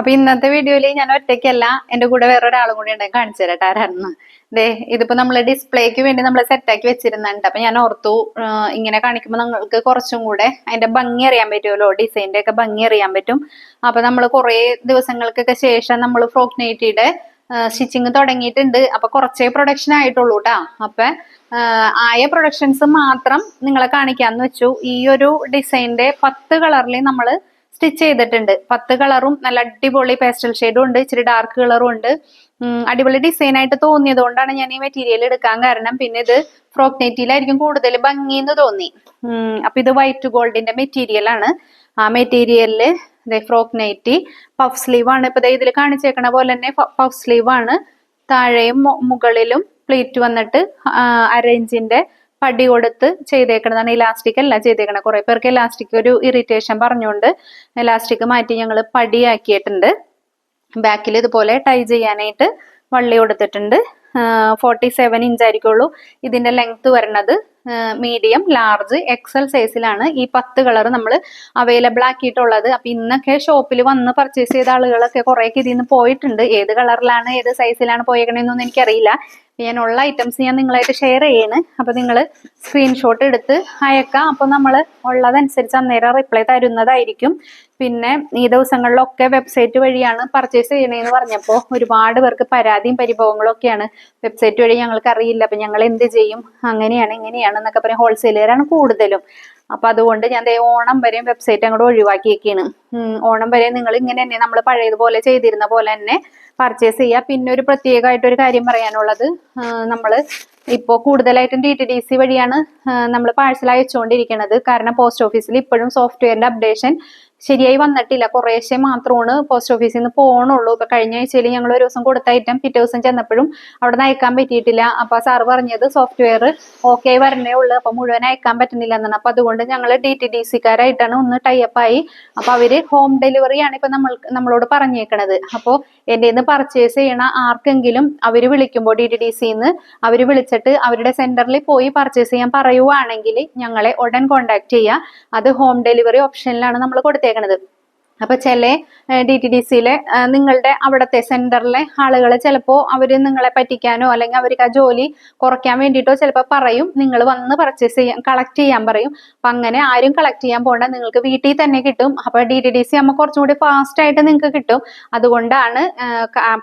അപ്പൊ ഇന്നത്തെ വീഡിയോയിൽ ഞാൻ ഒറ്റയ്ക്കല്ല എന്റെ കൂടെ വേറൊരാളും കൂടി ഉണ്ടെങ്കിൽ കാണിച്ചു തരട്ടെ ആരാണെന്ന്. ദേ ഇതിപ്പോ നമ്മൾ ഡിസ്പ്ലേക്ക് വേണ്ടി നമ്മൾ സെറ്റാക്കി വെച്ചിരുന്നുണ്ട് അപ്പൊ ഞാൻ ഓർത്തു ഇങ്ങനെ കാണിക്കുമ്പോൾ നിങ്ങൾക്ക് കുറച്ചും കൂടെ അതിന്റെ ഭംഗി അറിയാൻ പറ്റുമല്ലോ ഡിസൈന്റെ ഒക്കെ ഭംഗി അറിയാൻ പറ്റും. അപ്പൊ നമ്മൾ കുറെ ദിവസങ്ങൾക്കൊക്കെ ശേഷം നമ്മൾ ഫ്രോക്ക് നൈറ്റിയുടെ സ്റ്റിച്ചിങ് തുടങ്ങിയിട്ടുണ്ട്. അപ്പൊ കുറച്ചേ പ്രൊഡക്ഷൻ ആയിട്ടുള്ളൂ കേട്ടോ അപ്പൊ ആയ പ്രൊഡക്ഷൻസ് മാത്രം നിങ്ങളെ കാണിക്കാന്ന് വെച്ചു. ഈ ഒരു ഡിസൈനിന്റെ പത്ത് കളറിൽ നമ്മൾ സ്റ്റിച്ച് ചെയ്തിട്ടുണ്ട്. പത്ത് കളറും നല്ല അടിപൊളി പേസ്റ്റൽ ഷെയ്ഡും ഉണ്ട്. ഇച്ചിരി ഡാർക്ക് കളറും ഉണ്ട്. അടിപൊളി ഡിസൈൻ ആയിട്ട് തോന്നിയത് കൊണ്ടാണ് ഞാൻ ഈ മെറ്റീരിയൽ എടുക്കാൻ കാരണം പിന്നെ ഇത് ഫ്രോക്ക് നെറ്റിയിലായിരിക്കും കൂടുതൽ ഭംഗി എന്ന് തോന്നി അപ്പൊ ഇത് വൈറ്റ് ഗോൾഡിന്റെ മെറ്റീരിയൽ ആണ്. ആ മെറ്റീരിയലിൽ ഫ്രോക്ക് നൈറ്റി പഫ് സ്ലീവ് ആണ്. ഇപ്പൊ ഇതിൽ കാണിച്ചേക്കണ പോലെ തന്നെ പഫ് സ്ലീവ് ആണ്. താഴെയും മുകളിലും പ്ലേറ്റ് വന്നിട്ട് അരേഞ്ചിന്റെ പടി കൊടുത്ത് ചെയ്തേക്കണതാണ് ഇലാസ്റ്റിക് അല്ല ചെയ്തേക്കണത്. കുറെ പേർക്ക് ഇലാസ്റ്റിക് ഒരു ഇറിറ്റേഷൻ പറഞ്ഞുകൊണ്ട് ഇലാസ്റ്റിക് മാറ്റി ഞങ്ങൾ പടിയാക്കിയിട്ടുണ്ട്. ബാക്കിൽ ഇതുപോലെ ടൈ ചെയ്യാനായിട്ട് വള്ളി കൊടുത്തിട്ടുണ്ട്. ഫോർട്ടി സെവൻ ഇഞ്ച് ആയിരിക്കുള്ളൂ ഇതിന്റെ ലെങ്ത് വരുന്നത് മീഡിയം ലാർജ് എക്സൽ സൈസിലാണ് ഈ പത്ത് കളർ നമ്മൾ അവൈലബിൾ ആക്കിയിട്ടുള്ളത്. അപ്പൊ ഇന്നൊക്കെ ഷോപ്പിൽ വന്ന് പർച്ചേസ് ചെയ്ത ആളുകളൊക്കെ കുറേയൊക്കെ ഇതിൽ നിന്ന് പോയിട്ടുണ്ട്. ഏത് കളറിലാണ് ഏത് സൈസിലാണ് പോയേക്കണേന്നൊന്നും എനിക്കറിയില്ല. ഞാൻ ഉള്ള ഐറ്റംസ് ഞാൻ നിങ്ങളായിട്ട് ഷെയർ ചെയ്യാണ്. അപ്പൊ നിങ്ങൾ സ്ക്രീൻഷോട്ട് എടുത്ത് അയക്കാം. അപ്പൊ നമ്മൾ ഉള്ളതനുസരിച്ച് അന്നേരം റിപ്ലൈ തരുന്നതായിരിക്കും. പിന്നെ ഈ ദിവസങ്ങളിലൊക്കെ വെബ്സൈറ്റ് വഴിയാണ് പർച്ചേസ് ചെയ്യണേന്ന് പറഞ്ഞപ്പോൾ ഒരുപാട് പേർക്ക് പരാതിയും പരിഭവങ്ങളും ഒക്കെയാണ്. വെബ്സൈറ്റ് വഴി ഞങ്ങൾക്ക് അറിയില്ല. അപ്പൊ ഞങ്ങൾ എന്ത് ചെയ്യും? അങ്ങനെയാണ് ഇങ്ങനെയാണ് എന്നൊക്കെ പറയും ഹോൾസെയിലറാണ് കൂടുതലും. അപ്പൊ അതുകൊണ്ട് ഞാൻ ഓണം വരെയും വെബ്സൈറ്റ് അങ്ങോട്ട് ഒഴിവാക്കിയേക്കാണ്. ഓണം വരെ നിങ്ങൾ ഇങ്ങനെ തന്നെ നമ്മൾ പഴയതുപോലെ ചെയ്തിരുന്ന പോലെ തന്നെ പർച്ചേസ് ചെയ്യുക പിന്നെ ഒരു പ്രത്യേകമായിട്ട് ഒരു കാര്യം പറയാനുള്ളത് നമ്മൾ ഇപ്പോൾ കൂടുതലായിട്ടും ഡി ടി ഡി സി വഴിയാണ് നമ്മൾ പാഴ്സൽ അയച്ചുകൊണ്ടിരിക്കുന്നത് കാരണം പോസ്റ്റ് ഓഫീസിൽ ഇപ്പോഴും സോഫ്റ്റ്വെയറിന്റെ അപ്ഡേഷൻ ശരിയായി വന്നിട്ടില്ല. കുറേശ്ശെ മാത്രമാണ് പോസ്റ്റ് ഓഫീസിൽ നിന്ന് പോകണുള്ളൂ ഇപ്പൊ കഴിഞ്ഞ ആഴ്ചയിൽ ഞങ്ങൾ ഒരു ദിവസം കൊടുത്ത ഐറ്റം പിറ്റേ ദിവസം ചെന്നപ്പോഴും അവിടെ നിന്ന് അയക്കാൻ പറ്റിയിട്ടില്ല. അപ്പൊ സാറ് പറഞ്ഞത് സോഫ്റ്റ്വെയർ ഓക്കെ വരണേ ഉള്ളൂ. അപ്പൊ മുഴുവൻ അയക്കാൻ പറ്റുന്നില്ല എന്നാണ് അപ്പൊ അതുകൊണ്ട് ഞങ്ങൾ ഡി ടി ഡി സിക്കാരായിട്ടാണ് ഒന്ന് ആയി. അപ്പൊ അവർ ഹോം ഡെലിവറിയാണ് ഇപ്പൊ നമ്മൾ നമ്മളോട് പറഞ്ഞേക്കണത്. അപ്പോൾ എന്റെ നിന്ന് പർച്ചേസ് ചെയ്യണ ആർക്കെങ്കിലും അവർ വിളിക്കുമ്പോൾ ഡി ടി ഡി സിന്ന് അവർ വിളിച്ചിട്ട് അവരുടെ സെന്ററിൽ പോയി പർച്ചേസ് ചെയ്യാൻ പറയുവാണെങ്കിൽ ഞങ്ങളെ ഉടൻ കോണ്ടാക്ട് ചെയ്യുക അത് ഹോം ഡെലിവറി ഓപ്ഷനിലാണ് നമ്മൾ சேகனது അപ്പൊ ചില ഡി ടി ഡി സിയിലെ നിങ്ങളുടെ അവിടുത്തെ സെന്ററിലെ ആളുകൾ ചിലപ്പോൾ അവർ നിങ്ങളെ പറ്റിക്കാനോ അല്ലെങ്കിൽ അവർക്ക് ആ ജോലി കുറയ്ക്കാൻ വേണ്ടിയിട്ടോ ചിലപ്പോൾ പറയും. നിങ്ങൾ വന്ന് പർച്ചേസ് ചെയ്യാൻ കളക്ട് ചെയ്യാൻ പറയും. അപ്പൊ അങ്ങനെ ആരും കളക്ട് ചെയ്യാൻ പോകണ്ട നിങ്ങൾക്ക് വീട്ടിൽ തന്നെ കിട്ടും. അപ്പൊ ഡി ടി ഡി സി ആകുമ്പോൾ കുറച്ചും കൂടി ഫാസ്റ്റ് ആയിട്ട് നിങ്ങൾക്ക് കിട്ടും. അതുകൊണ്ടാണ്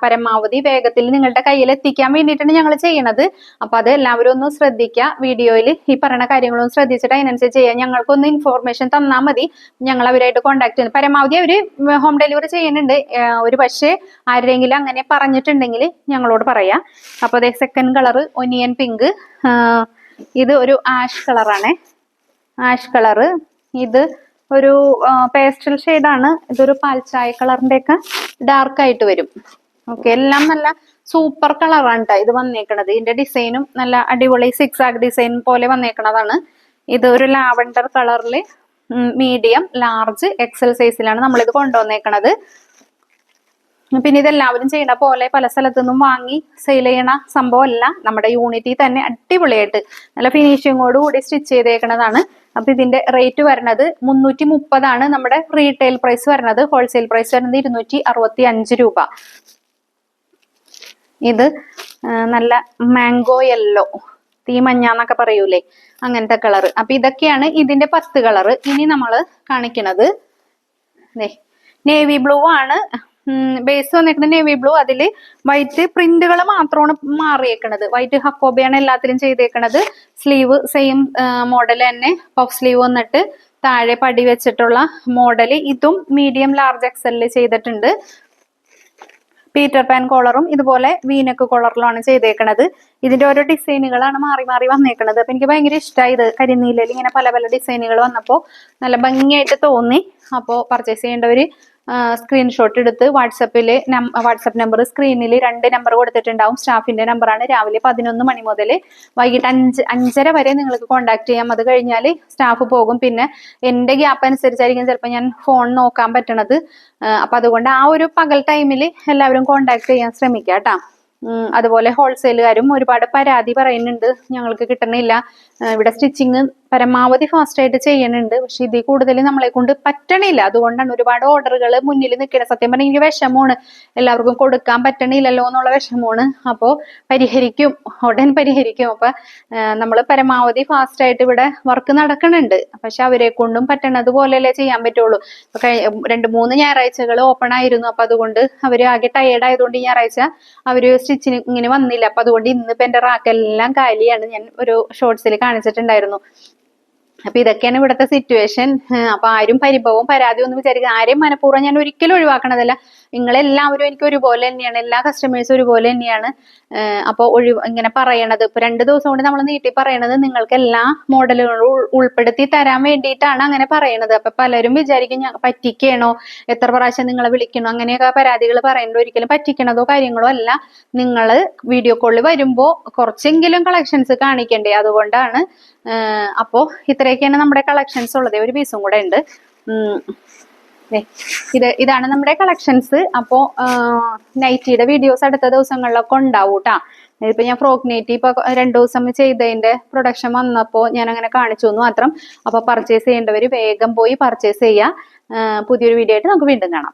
പരമാവധി വേഗത്തിൽ നിങ്ങളുടെ കയ്യിൽ എത്തിക്കാൻ വേണ്ടിയിട്ടാണ് ഞങ്ങൾ ചെയ്യണത്. അപ്പൊ അത് എല്ലാവരും ഒന്ന് ശ്രദ്ധിക്കുക വീഡിയോയിൽ ഈ പറയുന്ന കാര്യങ്ങളൊന്നും ശ്രദ്ധിച്ചിട്ട് അതിനനുസരിച്ച് ചെയ്യാം. ഞങ്ങൾക്കൊന്ന് ഇൻഫോർമേഷൻ തന്നാൽ മതി. ഞങ്ങൾ അവരായിട്ട് കോൺടാക്ട് ചെയ്യുന്നു. പരമാവധി അവർ ഹോം ഡെലിവറി ചെയ്യുന്നുണ്ട്. ഒരു പക്ഷേ ആരെങ്കിലും അങ്ങനെ പറഞ്ഞിട്ടുണ്ടെങ്കിൽ ഞങ്ങളോട് പറയാം. അപ്പോൾ അതേ സെക്കൻഡ് കളർ ഒനിയൻ പിങ്ക് ഇത് ഒരു ആഷ് കളറാണ് ആഷ് കളറ് ഇത് ഒരു പേസ്റ്റൽ ഷെയ്ഡാണ് ഇതൊരു പാൽച്ചായ കളറിന്റെ ഒക്കെ ഡാർക്ക് ആയിട്ട് വരും. ഓക്കെ എല്ലാം നല്ല സൂപ്പർ കളറാണ് കേട്ടോ ഇത് വന്നേക്കണത്. ഇതിന്റെ ഡിസൈനും നല്ല അടിപൊളി സിക്സ് ആഗ് ഡിസൈൻ പോലെ വന്നേക്കണതാണ്. ഇത് ഒരു ലാവൻഡർ കളറിൽ മീഡിയം ലാർജ് എക്സൽ സൈസിലാണ് നമ്മളിത് കൊണ്ടുവന്നേക്കണത്. പിന്നെ ഇതെല്ലാവരും ചെയ്യണ പോലെ പല സ്ഥലത്തു നിന്നും വാങ്ങി സെയിൽ ചെയ്യണ സംഭവമല്ല. നമ്മുടെ യൂണിറ്റി തന്നെ അടിപൊളിയായിട്ട് നല്ല ഫിനിഷിങ്ങോട് കൂടി സ്റ്റിച്ച് ചെയ്തേക്കണതാണ്. അപ്പൊ ഇതിന്റെ റേറ്റ് വരുന്നത് മുന്നൂറ്റി മുപ്പതാണ് നമ്മുടെ റീറ്റെയിൽ പ്രൈസ് വരുന്നത് ഹോൾസെയിൽ പ്രൈസ് വരുന്നത് ഇരുന്നൂറ്റി അറുപത്തി അഞ്ച് രൂപ. ഇത് നല്ല മാംഗോ യെല്ലോ തീ മഞ്ഞ എന്നൊക്കെ പറയൂലേ? അങ്ങനത്തെ കളർ അപ്പൊ ഇതൊക്കെയാണ് ഇതിന്റെ പത്ത് കളർ ഇനി നമ്മൾ കാണിക്കണത്. നേവി ബ്ലൂ ആണ്. ബേസ് വന്നിരിക്കുന്നത് നേവി ബ്ലൂ അതിൽ വൈറ്റ് പ്രിന്റുകൾ മാത്രമാണ് മാറിയേക്കണത്. വൈറ്റ് ഹക്കോബയാണ് എല്ലാത്തിലും ചെയ്തേക്കണത്. സ്ലീവ് സെയിം മോഡൽ തന്നെ. പഫ് സ്ലീവ് വന്നിട്ട് താഴെ പടി വെച്ചിട്ടുള്ള മോഡൽ ഇതും മീഡിയം ലാർജ് എക്സലിൽ ചെയ്തിട്ടുണ്ട്. പീറ്റർ പാൻ കോളറും ഇതുപോലെ വീനക്ക് കോളറിലാണ് ചെയ്തേക്കണത്. ഇതിന്റെ ഓരോ ഡിസൈനുകളാണ് മാറി മാറി വന്നേക്കണത്. അപ്പൊ എനിക്ക് ഭയങ്കര ഇഷ്ടമായി ഇത്. കരിനീലയിൽ ഇങ്ങനെ പല പല ഡിസൈനുകൾ വന്നപ്പോൾ നല്ല ഭംഗിയായിട്ട് തോന്നി. അപ്പോൾ പർച്ചേസ് ചെയ്യേണ്ടവര് സ്ക്രീൻഷോട്ട് എടുത്ത് വാട്സപ്പിൽ വാട്സപ്പ് നമ്പർ സ്ക്രീനിൽ രണ്ട് നമ്പർ കൊടുത്തിട്ടുണ്ടാവും. സ്റ്റാഫിന്റെ നമ്പറാണ് രാവിലെ പതിനൊന്ന് മണി മുതൽ വൈകിട്ട് അഞ്ച് അഞ്ചര വരെ നിങ്ങൾക്ക് കോൺടാക്ട് ചെയ്യാം. അത് കഴിഞ്ഞാൽ സ്റ്റാഫ് പോകും. പിന്നെ എന്റെ ഗ്യാപ്പ് അനുസരിച്ചായിരിക്കും ചിലപ്പോൾ ഞാൻ ഫോൺ നോക്കാൻ പറ്റണത്. അപ്പൊ അതുകൊണ്ട് ആ ഒരു പകൽ ടൈമിൽ എല്ലാവരും കോൺടാക്ട് ചെയ്യാൻ ശ്രമിക്കുക കേട്ടോ. അതുപോലെ ഹോൾസെയിലുകാരും ഒരുപാട് പരാതി പറയുന്നുണ്ട്. ഞങ്ങൾക്ക് കിട്ടണില്ല. ഇവിടെ സ്റ്റിച്ചിങ് പരമാവധി ഫാസ്റ്റ് ആയിട്ട് ചെയ്യണുണ്ട്. പക്ഷെ ഇതിൽ കൂടുതൽ നമ്മളെ കൊണ്ട് പറ്റണില്ല. അതുകൊണ്ടാണ് ഒരുപാട് ഓർഡറുകൾ മുന്നിൽ നിൽക്കുന്നത് സത്യം പറഞ്ഞാൽ എനിക്ക് വിഷമമാണ്. എല്ലാവർക്കും കൊടുക്കാൻ പറ്റണില്ലല്ലോ എന്നുള്ള വിഷമമാണ്. അപ്പോൾ പരിഹരിക്കും. ഉടൻ പരിഹരിക്കും. അപ്പൊ നമ്മൾ പരമാവധി ഫാസ്റ്റ് ആയിട്ട് ഇവിടെ വർക്ക് നടക്കുന്നുണ്ട് പക്ഷെ അവരെ കൊണ്ടും പറ്റണത് പോലെയല്ലേ ചെയ്യാൻ പറ്റുള്ളൂ. രണ്ട് മൂന്ന് ഞായറാഴ്ചകൾ ഓപ്പൺ ആയിരുന്നു. അപ്പൊ അതുകൊണ്ട് അവർ ആകെ ടയേർഡ് ആയതുകൊണ്ട് ഞായറാഴ്ച അവർ സ്റ്റിച്ചിന് ഇങ്ങനെ വന്നില്ല. അപ്പൊ അതുകൊണ്ട് ഇന്നിപ്പോ എന്റെ റാക്കെല്ലാം കാലിയാണ്. ഞാൻ ഒരു ഷോർട്സിൽ കാണിച്ചിട്ടുണ്ടായിരുന്നു. അപ്പൊ ഇതൊക്കെയാണ് ഇവിടുത്തെ സിറ്റുവേഷൻ അപ്പൊ ആരും പരിഭവവും പരാതി ഒന്നും വിചാരിക്കുക ആരെയും മനഃപൂർവം ഞാൻ ഒരിക്കലും ഒഴിവാക്കണതല്ല. നിങ്ങളെല്ലാവരും എനിക്ക് ഒരുപോലെ തന്നെയാണ്. എല്ലാ കസ്റ്റമേഴ്സും ഒരുപോലെ തന്നെയാണ്. അപ്പോൾ ഒഴിവ് ഇങ്ങനെ പറയണത്. ഇപ്പൊ രണ്ട് ദിവസം കൊണ്ട് നമ്മൾ നീട്ടി പറയണത് നിങ്ങൾക്ക് എല്ലാ മോഡലുകളും ഉൾപ്പെടുത്തി തരാൻ വേണ്ടിയിട്ടാണ് അങ്ങനെ പറയണത്. അപ്പൊ പലരും വിചാരിക്കും ഞാൻ പറ്റിക്കണോ? എത്ര പ്രാവശ്യം നിങ്ങളെ വിളിക്കണോ? അങ്ങനെയൊക്കെ പരാതികൾ പറയുന്നത് ഒരിക്കലും പറ്റിക്കണതോ കാര്യങ്ങളോ അല്ല. നിങ്ങൾ വീഡിയോ കോളിൽ വരുമ്പോ കുറച്ചെങ്കിലും കളക്ഷൻസ് കാണിക്കണ്ടേ? അതുകൊണ്ടാണ് അപ്പോൾ അപ്പോ ഇത്രയൊക്കെയാണ് നമ്മുടെ കളക്ഷൻസ് ഉള്ളത്. ഒരു പീസും കൂടെ ഉണ്ട്. ഇത് ഇതാണ് നമ്മുടെ കളക്ഷൻസ് അപ്പോ നൈറ്റിയുടെ വീഡിയോസ് അടുത്ത ദിവസങ്ങളിലൊക്കെ ഉണ്ടാവും കേട്ടാ ഇപ്പൊ ഞാൻ ഫ്രോക്ക് നൈറ്റി ഇപ്പൊ രണ്ടു ദിവസം ചെയ്തതിന്റെ പ്രൊഡക്ഷൻ വന്നപ്പോ ഞാൻ അങ്ങനെ കാണിച്ചു എന്ന് മാത്രം. അപ്പൊ പർച്ചേസ് ചെയ്യേണ്ടവര് വേഗം പോയി പർച്ചേസ് ചെയ്യുക പുതിയൊരു വീഡിയോ ആയിട്ട് നമുക്ക് വീണ്ടും കാണാം.